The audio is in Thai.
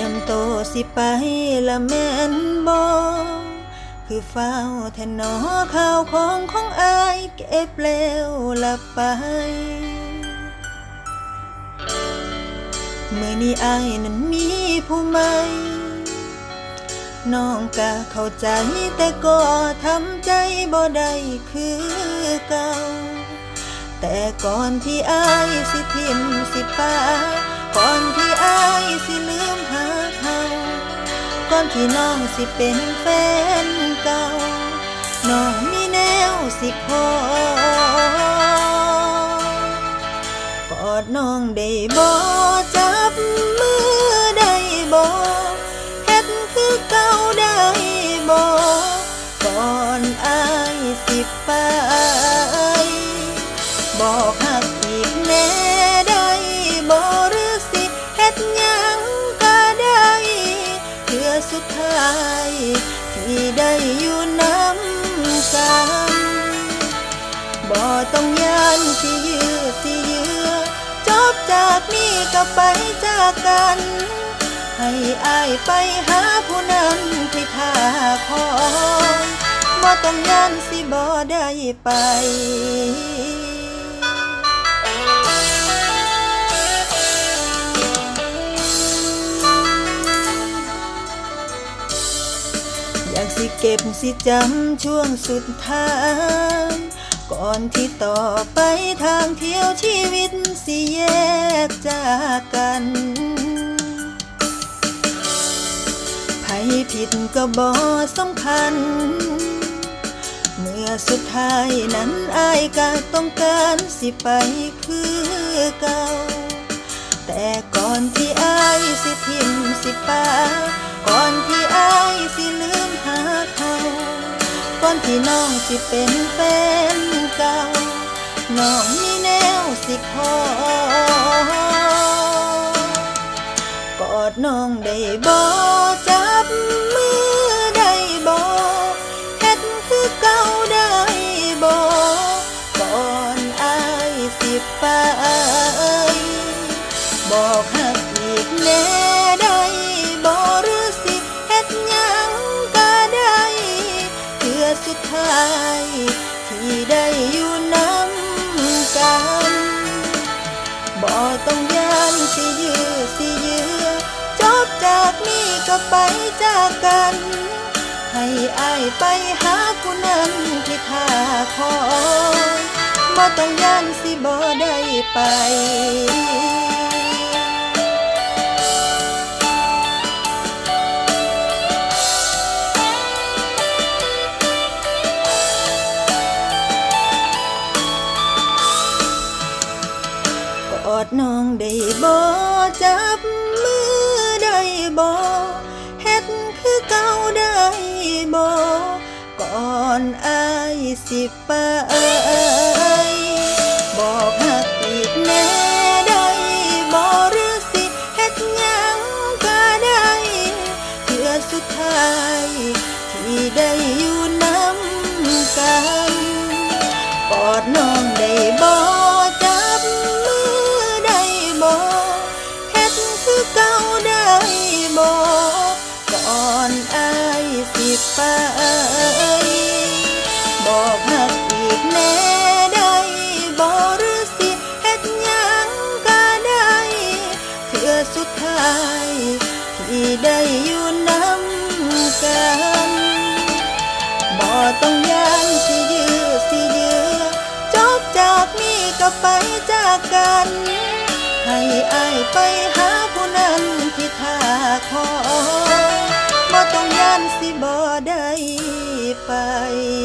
ยังโตสิไปละแม่นบ่คือเฝ้าแทนนอข้าวของของอายเก็บแล้วละไป เมื่อนี้อายนั้นมีผู้ใหม่น้องกะเข้าใจแต่ก็ทำใจบ่ได้คือเก่า แต่ก่อนที่อายสิทิมสิไป อนที่น้องสิเป็นแฟนเก่า น้องมีแนวสิขอกอดน้องได้บ่จับมือได้บ่เฮ็ดคือเก่าได้บ่ก่อนอายสิไปบอกหักอีกแน่ายที่ได้อยู่น้ำกันบ่ต้องยานสิยือสิเยือจบจากนี้ก็ไปจากกัน ให้อายไปหาผู้นั้นที่ท่าคอยบ่ต้องยานสิบ่ได้ไปากสิเก็บสิจำช่วงสุดท้าย ก่อนที่ต่อไปทางเที่ยวชีวิตสิแยกจากกันใครผิดก็บอสำคัญ เมื่อสุดท้ายนั้นอายก็ต้องการสิไปคือเก่า แต่ก่อนที่อายสิทิม อนที่น้องสิเป็นแฟนเก่าน้องมีแนวสิขอกอดน้องได้บ่จับมือได้บ่เฮ็ดคือเก่าได้บ่ก่อนอายสิไปบอกหักอีกแน่ายที่ได้อยู่น้ำกันบ่ต้องยานสิยือสิเยือจบจากนี้ก็ไปจากกัน ให้อายไปหาผู้นั้นที่ท่าคอยบ่ต้องยานสิบ่ได้ไป ดน้องได้บ่จับมือได้บ่เฮ็ดคือเก่าได้บ่ก่อนอายสิไปายสิไปบอกหักอีกแน่ได้บ่หรือสิเฮ็ดหยังก็ได้เพื่อสุดท้ายที่ได้อยู่น้ำกันบ่ต้องยานสิยือสิเยือจบจากนี้ก็ไปจากกัน ให้อายไปหาผู้นั้นที่ท่าคอ bye.